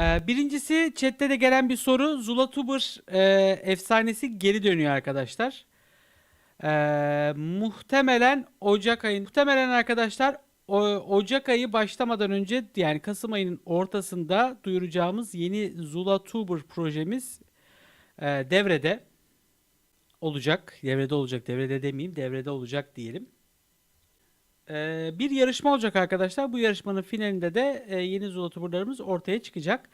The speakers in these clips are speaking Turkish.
Ee, birincisi chatte de gelen bir soru. Zulatuber e, efsanesi geri dönüyor arkadaşlar. Ee, muhtemelen Ocak ayı muhtemelen arkadaşlar o, Ocak ayı başlamadan önce yani Kasım ayının ortasında duyuracağımız yeni Zulatuber projemiz e, devrede olacak. Devrede olacak. Devrede demeyeyim. Devrede olacak diyelim. Ee, bir yarışma olacak arkadaşlar. Bu yarışmanın finalinde de e, yeni Zulatuber'larımız ortaya çıkacak.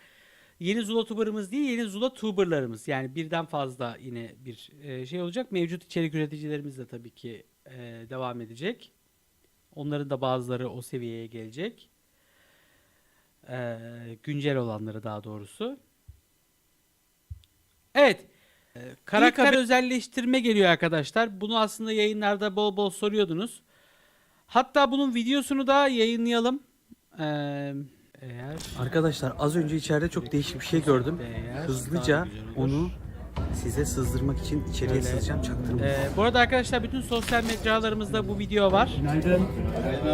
Yeni Zulatuber'ımız değil, yeni Zulatuber'larımız. Yani birden fazla yine bir e, şey olacak. Mevcut içerik üreticilerimiz de tabii ki e, devam edecek. Onların da bazıları o seviyeye gelecek. Ee, güncel olanları daha doğrusu. Evet. Ee, Karakter özelleştirme geliyor arkadaşlar. Bunu aslında yayınlarda bol bol soruyordunuz. Hatta bunun videosunu da yayınlayalım. Ee, eğer Arkadaşlar az önce içeride çok değişik bir şey gördüm. Hızlıca onu size sızdırmak için içeriye sızacağım çaktırmayın. Ee, bu arada arkadaşlar bütün sosyal mecralarımızda bu video var.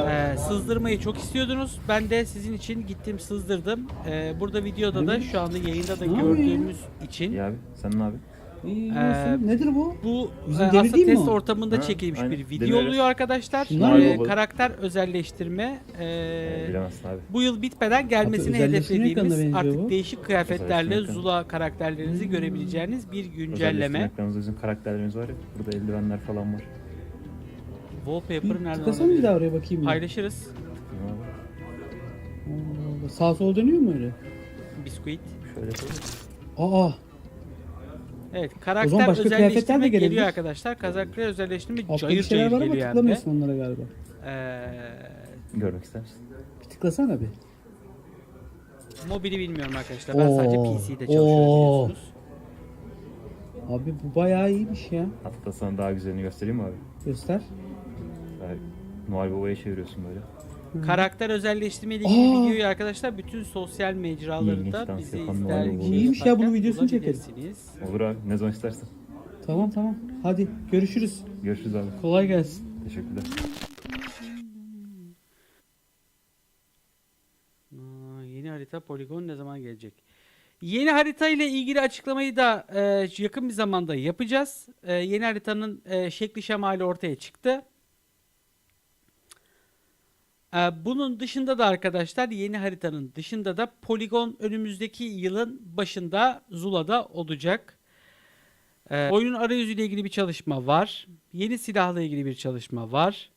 Ee, sızdırmayı çok istiyordunuz. Ben de sizin için gittim sızdırdım. Ee, burada videoda da şu anda yayında da gördüğümüz için İyi abi. Sen ne abi? İyi, Ee? Nedir bu? bu Bizim e, devir aslında değil mi test o? ortamında Ha, çekilmiş aynen. bir video Deneriz. oluyor arkadaşlar. Şunlar Ee, mı? karakter özelleştirme ee, Bilemezsin abi. bu yıl bitmeden gelmesini Hatta özelleştirme hedeflediğimiz benziyor artık bu. değişik kıyafetlerle Özelleştirme ekranı. Zula karakterlerinizi görebileceğiniz bir güncelleme. Özelleştirme bizim karakterlerimiz var ya. Burada eldivenler falan var. Wallpaper nerede? Tıklasana bir daha oraya bakayım. ya. Paylaşırız. Abi. Sağ sol dönüyor mu öyle? Biscuit. Şöyle yapalım. Aa, Evet, O zaman karakter başka kıyafetler de özelleştirme gelebilir. geliyor arkadaşlar. Karakter özelleştirme altta bir cayır şeyler cayır var ama geliyor hem de. tıklamıyorsun onlara galiba. Ee, Görmek ister misin? Bir tıklasana bir. mobili bilmiyorum arkadaşlar. Ben sadece Oo, PC'de çalışıyorum oo. biliyorsunuz. Abi bu bayağı iyiymiş ya. Hatta sana daha güzelini göstereyim mi abi? Göster. Daha Noel Baba'ya çeviriyorsun böyle. Karakter özelleştirme ile ilgili Aa. videoyu arkadaşlar bütün sosyal mecralarında İlginç dans bizi yapan izler Baba. şey İyiymiş ya, bunun videosunu çekelim. bulabilirsiniz. Olur abi. Ne zaman istersen. Tamam tamam. Hadi görüşürüz. Görüşürüz abi. Kolay gelsin. Teşekkürler. Aa, yeni harita poligon ne zaman gelecek? Yeni harita ile ilgili açıklamayı da e, yakın bir zamanda yapacağız. E, yeni haritanın e, şekli şemali ortaya çıktı. E, bunun dışında da arkadaşlar yeni haritanın dışında da poligon önümüzdeki yılın başında Zula'da olacak. E, oyunun arayüzüyle ilgili bir çalışma var. Yeni silahla ilgili bir çalışma var.